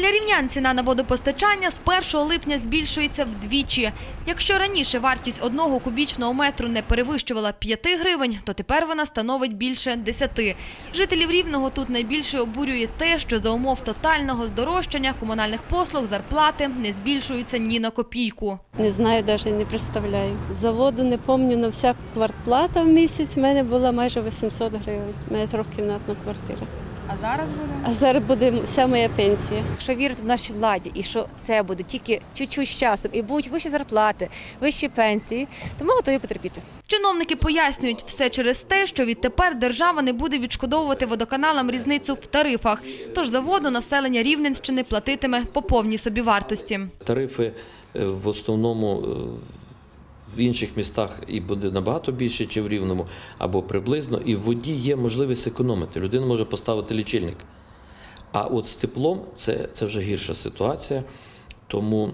Для рівнян ціна на водопостачання з 1 липня збільшується вдвічі. Якщо раніше вартість одного кубічного метру не перевищувала 5 гривень, то тепер вона становить більше 10. Жителів Рівного тут найбільше обурює те, що за умов тотального здорожчання комунальних послуг зарплати не збільшуються ні на копійку. Не знаю, навіть не представляю. З Заводу не пам'ятаю, але вся квартплата в місяць в мене була майже 800 гривень. У мене квартира. А зараз буде? А зараз буде вся моя пенсія. Якщо вірити в нашій владі і що це буде тільки чуть-чуть з часом і будуть вищі зарплати, вищі пенсії, то ми готові потерпіти. Чиновники пояснюють все через те, що відтепер держава не буде відшкодовувати водоканалам різницю в тарифах. Тож за воду населення Рівненщини платитиме по повній собівартості. Тарифи е, в основному е, в інших містах і буде набагато більше, чи в Рівному, або приблизно. І в воді є можливість економити. Людина може поставити лічильник. А от з теплом це, це вже гірша ситуація. Тому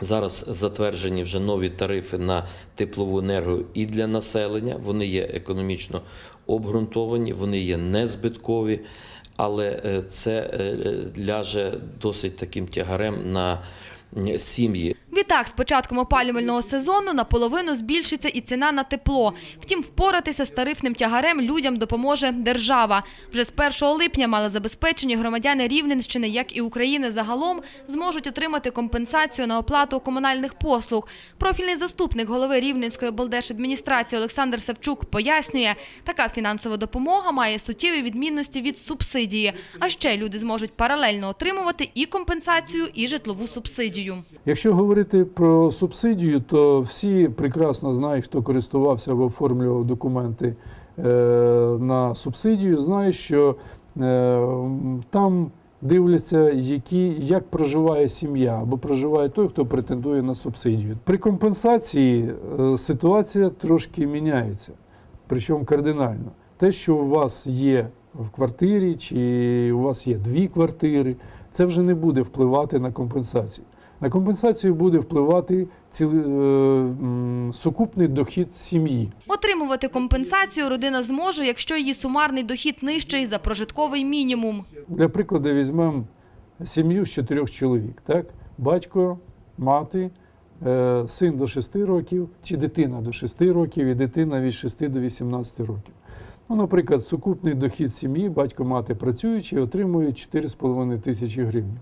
зараз затверджені вже нові тарифи на теплову енергію і для населення. Вони є економічно обґрунтовані, вони є незбиткові, але е, це е, ляже досить таким тягарем на сім'ї. Відтак, з початком опалювального сезону наполовину збільшиться і ціна на тепло. Втім, впоратися з тарифним тягарем людям допоможе держава. Вже з 1 липня малозабезпечені громадяни Рівненщини, як і України загалом, зможуть отримати компенсацію на оплату комунальних послуг. Профільний заступник голови Рівненської облдержадміністрації Олександр Савчук пояснює, така фінансова допомога має суттєві відмінності від субсидії. А ще люди зможуть паралельно отримувати і компенсацію, і житлову субсидію. Якщо говорити про субсидію, то всі прекрасно знають, хто користувався або оформлював документи е, на субсидію, знають, що е, там дивляться, які, як проживає сім'я або проживає той, хто претендує на субсидію. При компенсації е, ситуація трошки міняється, причому кардинально. Те, що у вас є в квартирі, чи у вас є дві квартири, це вже не буде впливати на компенсацію. На компенсацію буде впливати ціли, е, сукупний дохід сім'ї. Отримувати компенсацію родина зможе, якщо її сумарний дохід нижчий за прожитковий мінімум. Для прикладу візьмемо сім'ю з чотирьох чоловік. Так? Батько, мати, е, син до 6 років, чи дитина до 6 років, і дитина від 6 до 18 років. Ну, наприклад, сукупний дохід сім'ї, батько, мати працюючи, отримують 4,5 тисячі гривень.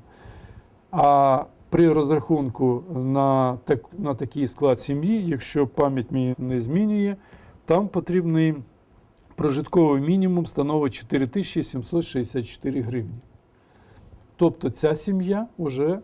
А при розрахунку на, так, на такий склад сім'ї, якщо пам'ять мені не змінює, там потрібний прожитковий мінімум становить 4764 гривні. Тобто ця сім'я вже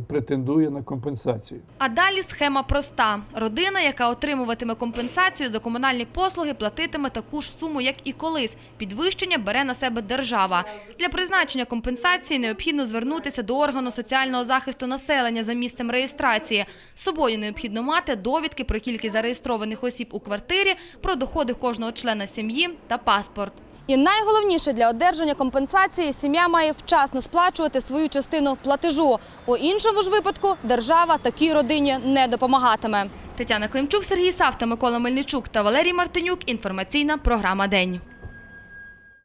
претендує на компенсацію. А далі схема проста. Родина, яка отримуватиме компенсацію за комунальні послуги, платитиме таку ж суму, як і колись. Підвищення бере на себе держава. Для призначення компенсації необхідно звернутися до органу соціального захисту населення за місцем реєстрації. З собою необхідно мати довідки про кількість зареєстрованих осіб у квартирі, про доходи кожного члена сім'ї та паспорт. І найголовніше для одержання компенсації сім'я має вчасно сплачувати свою частину платежу. У іншому ж випадку держава такій родині не допомагатиме. Тетяна Климчук, Сергій Савта, Микола Мельничук та Валерій Мартинюк. Інформаційна програма День.